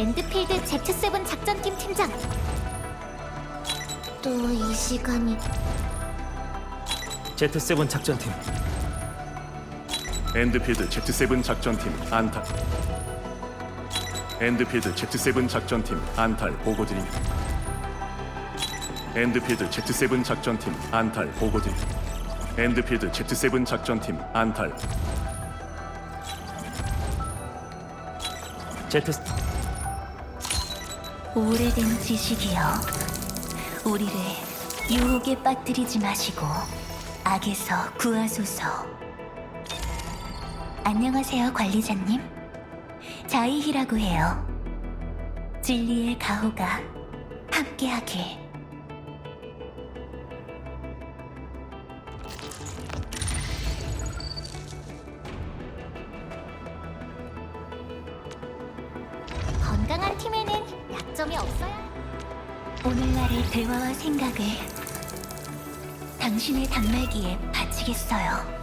엔드필드 Z7 작전팀 팀장. 또 이 시간이 Z7 작전팀 엔드필드 Z7 작전팀 안탈 엔드필드 Z7 작전팀 안탈 보고드립니다. 엔드필드 Z7 작전팀 안탈 보고드립니다. 엔드필드 Z7 작전팀 안탈 Z 오래된 지식이여, 우리를 유혹에 빠뜨리지 마시고 악에서 구하소서. 안녕하세요, 관리자님. 자이히라고 해요. 진리의 가호가 함께하길. 건강한 팀 약점이 없어야. 오늘날의 대화와 생각을 당신의 단말기에 바치겠어요.